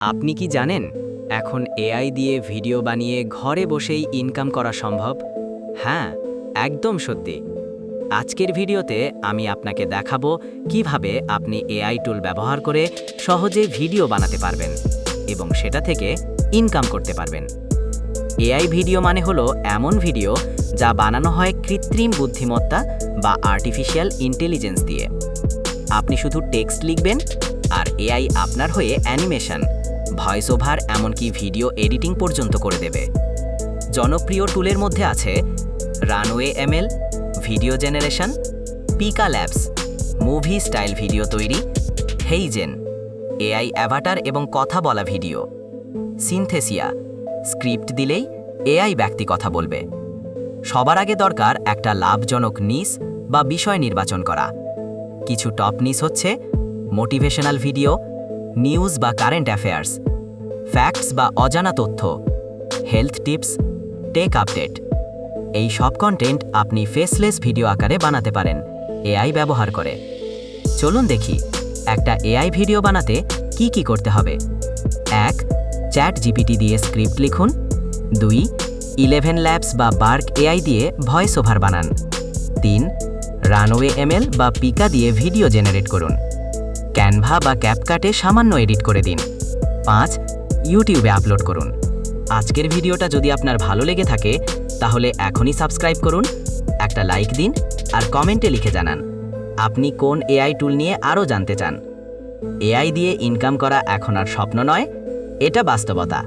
আপনি কি জানেন, এখন এআই দিয়ে ভিডিও বানিয়ে ঘরে বসেই ইনকাম করা সম্ভব? হ্যাঁ একদম সত্যি। আজকের ভিডিওতে আমি আপনাকে দেখাবো কীভাবে আপনি এআই টুল ব্যবহার করে সহজে ভিডিও বানাতে পারবেন এবং সেটা থেকে ইনকাম করতে পারবেন। এআই ভিডিও মানে হলো এমন ভিডিও যা বানানো হয় কৃত্রিম বুদ্ধিমত্তা বা আর্টিফিশিয়াল ইন্টেলিজেন্স দিয়ে। আপনি শুধু টেক্সট লিখবেন আর এআই আপনার হয়ে অ্যানিমেশন ভয়েস ওভার এমনকি ভিডিও এডিটিং পর্যন্ত করে দেবে। জনপ্রিয় টুলের মধ্যে আছে Runway ML, video generation, Pika Labs, movie style video তৈরি, হেইজেন, এআই অ্যাভাটার এবং কথা বলা ভিডিও, সিনথেসিয়া, স্ক্রিপ্ট দিলেই এআই ব্যক্তি কথা বলবে। সবার আগে দরকার একটা লাভজনক নিস বা বিষয় নির্বাচন করা। কিছু টপ নিস হচ্ছে মোটিভেশনাল ভিডিও নিউজ বা কারেন্ট অ্যাফেয়ার্স, ফ্যাক্টস বা অজানা তথ্য, হেলথ টিপস, টেক আপডেট। এই সব কন্টেন্ট আপনি ফেসলেস ভিডিও আকারে বানাতে পারেন এআই ব্যবহার করে। চলুন দেখি, একটা এআই ভিডিও বানাতে কি কি করতে হবে। এক চ্যাট জিপিটি দিয়ে স্ক্রিপ্ট লিখুন। দুই ইলেভেন ল্যাবস বা বার্ক এআই দিয়ে ভয়েস ওভার বানান। তিন রানওয়ে এমএল বা পিকা দিয়ে ভিডিও জেনারেট করুন। ক্যানভা বা ক্যাপকাটে সামান্য এডিট করে দিন। পাঁচ, ইউটিউবে আপলোড করুন। আজকের ভিডিওটা যদি আপনার ভালো লেগে থাকে, তাহলে এখনই সাবস্ক্রাইব করুন, একটা লাইক দিন, আর কমেন্টে লিখে জানান, আপনি কোন এআই টুল নিয়ে আরও জানতে চান? এআই দিয়ে ইনকাম করা এখন আর স্বপ্ন নয়, এটা বাস্তবতা।